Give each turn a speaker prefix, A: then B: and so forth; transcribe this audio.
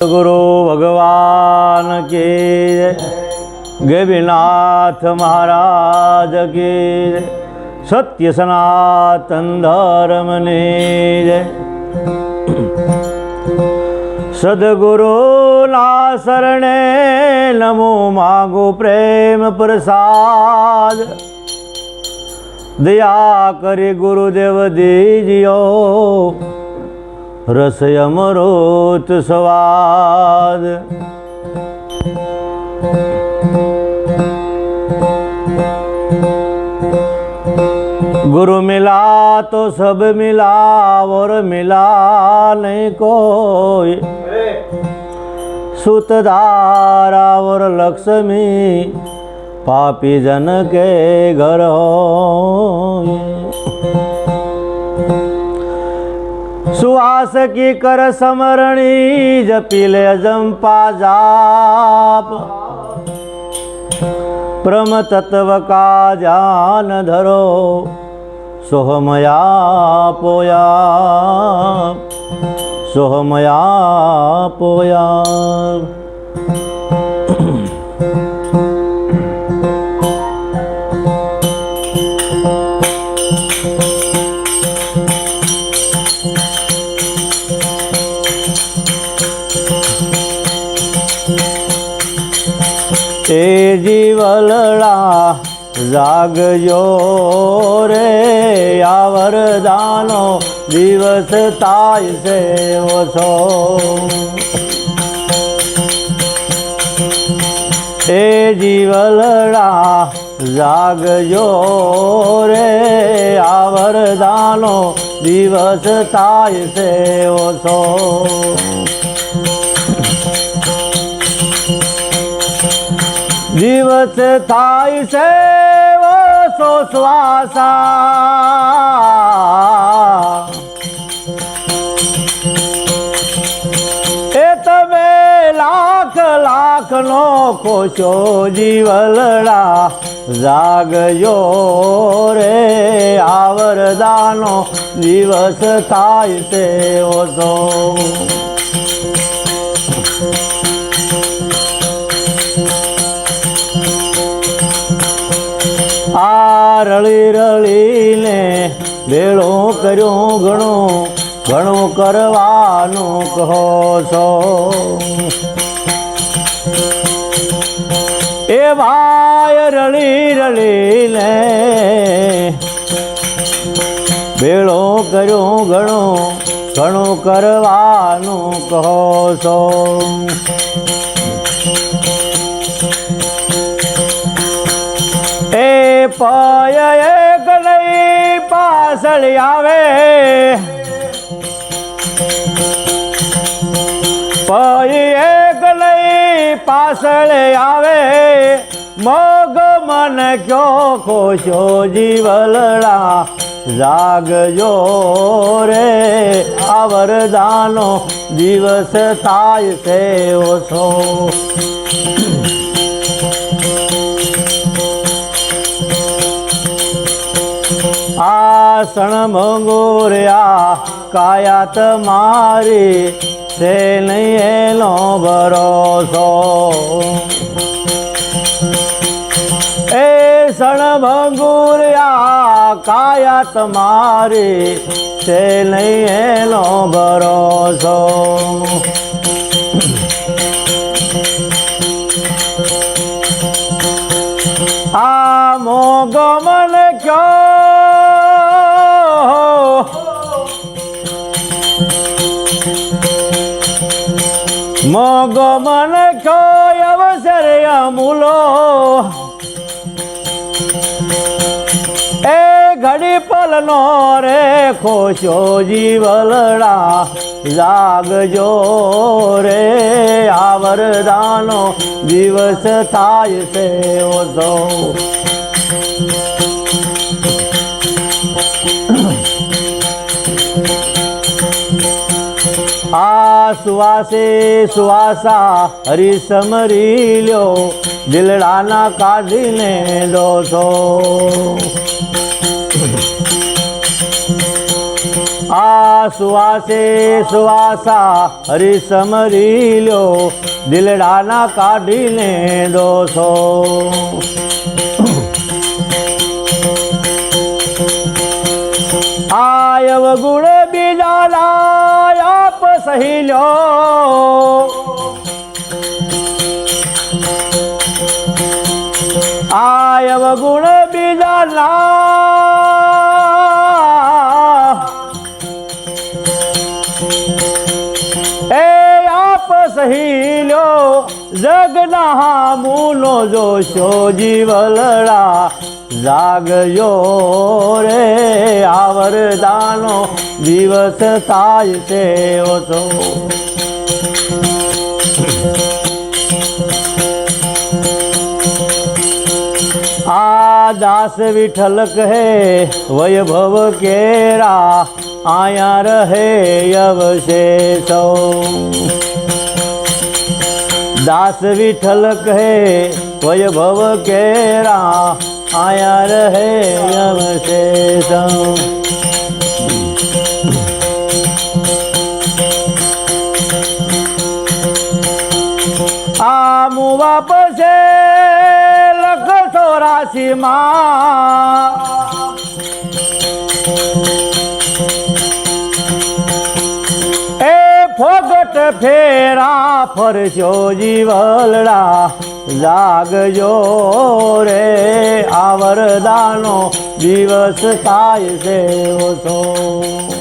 A: ગુરુ ભગવાન કે ગેવીનાથ મહારાજ કે સત્ય સનાતન ધર્મને સદગુરુ ના શરણે નમો માગો પ્રેમ પ્રસાદ દયા કરી ગુરુદેવ દીજીઓ રસ અમરોત સ્વાદ गुरु मिला तो सब मिला और मिला नहीं कोई सुतधारा और लक्ष्मी पापी जन के घर हो સુવાસ કી કર સમરણી જપી લે જંપા જાપ પ્રમ તત્વ કા જાન ધરો, સોહમયા પોયા. સોહમયા પોયા. એ જીવલડા જાગજો રે આ વરદાનો દિવસ તાય છે ઓછો. એ જીવલડા જાગજો રે આ વરદાનો દિવસ તાય છે ઓછો. દિવસ થાય છે ઓછો શ્વાસા. એ તમે લાખ લાખ નો ખોશો જીવલડા જાગયો રે. આવરદાનો દિવસ થાય છે ઓછો આ રળી રળીને ભેળો કર્યો ઘણો ઘણો કરવાનો કહો છો. એ ભાઈ રળી રળીને ભેળો કર્યો ઘણો ઘણો કરવાનું કહો છો. પય એક પાછળ આવે. પાય એક પાછળ આવે. મગ મન ક્યો ખોશો જીવલડા જાગજો રે. આવરદાનો દિવસ થાય છે ઓછો આસણ મંગોર્યા કાયા તમારી છે નહીં એનો ભરોસો. એ સણ ભંગુર્યા કાયા તમારી છે નહીં એનો ભરોસો. મોગમન કોઈ અવસર અમૂલો એ ઘડી પલનો રે ખોશો જીવલડા જાગજો રે આ વરદાનો દિવસ થાય છે ઓછો સુવાસે, સુવાસા, હરી સમરી લ્યો, દિલડાના કાઢીને દોસો આ સુવાસે, સુવાસા હરિસમરી લ્યો, દિલડાના કાઢીને દોસો આયવ ગુણ સહીલ્યો. આયવ ગુણ બીજા ના એ આપ સહીલ્યો જગના મૂનો જોશો જીવલડા. જાગજો રે, આવરદાનો દિવસ થાય છે ઓછો. આ દાસ વિઠ્ઠલ કહે, વૈભવ કેરા, આયા રહે અવશેષો. દાસ વિઠ્ઠલ કહે, વૈભવ કેરા આયા રહે અવશેષો આ મુવા પછે લખ ચોરાશી માં એ ફોગટ ફેરા ફરશો જીવલડા જાગજો રે આવરદાનો દિવસ થાય છે ઓછો.